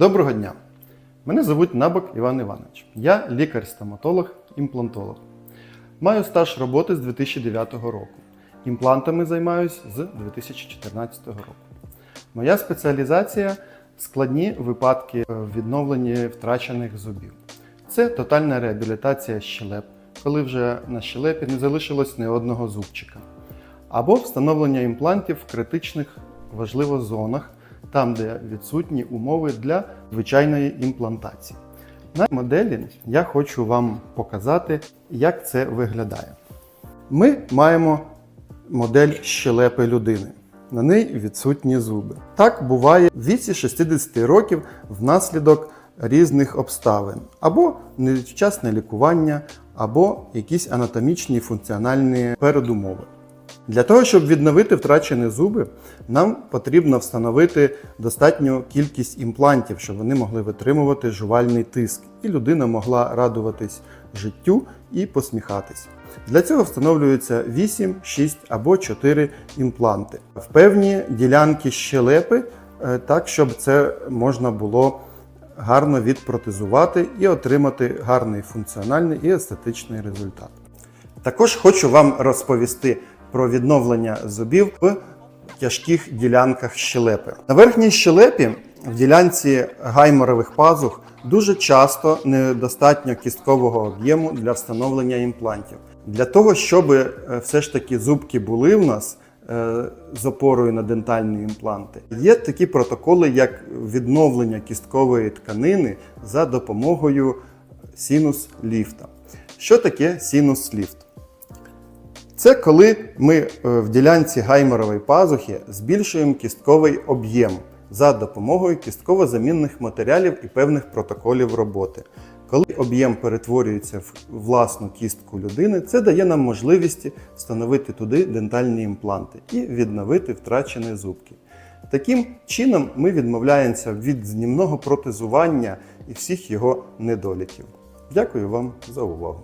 Доброго дня! Мене звуть Набок Іван Іванович. Я лікар-стоматолог, імплантолог. Маю стаж роботи з 2009 року. Імплантами займаюся з 2014 року. Моя спеціалізація складні випадки в відновленні втрачених зубів. Це тотальна реабілітація щелеп, коли вже на щелепі не залишилось ні одного зубчика. Або встановлення імплантів в критичних важливо зонах, там, де відсутні умови для звичайної імплантації. На моделі я хочу вам показати, як це виглядає. Ми маємо модель щелепи людини. На неї відсутні зуби. Так буває в віці 60 років внаслідок різних обставин, або невчасне лікування, або якісь анатомічні функціональні передумови. Для того, щоб відновити втрачені зуби, нам потрібно встановити достатню кількість імплантів, щоб вони могли витримувати жувальний тиск, і людина могла радуватись життю і посміхатись. Для цього встановлюється 8, 6 або 4 імпланти в певні ділянки щелепи, е, так щоб це можна було гарно відпротезувати і отримати гарний функціональний і естетичний результат. Також хочу вам розповісти про відновлення зубів в тяжких ділянках щелепи. На верхній щелепі в ділянці гайморових пазух дуже часто недостатньо кісткового об'єму для встановлення імплантів. Для того, щоб е, все ж таки зубки були в нас е, з опорою на дентальні імпланти, є такі протоколи, як відновлення кісткової тканини за допомогою синус-ліфта. Що таке синус-ліфт? Це коли ми е, в ділянці гайморової пазухи збільшуємо кістковий об'єм за допомогою кістково-замінних матеріалів і певних протоколів роботи. Коли об'єм перетворюється в власну кістку людини, це дає нам можливість встановити туди дентальні імпланти і відновити втрачені зубки. Таким чином ми відмовляємося від знімного протезування і всіх його недоліків. Дякую вам за увагу!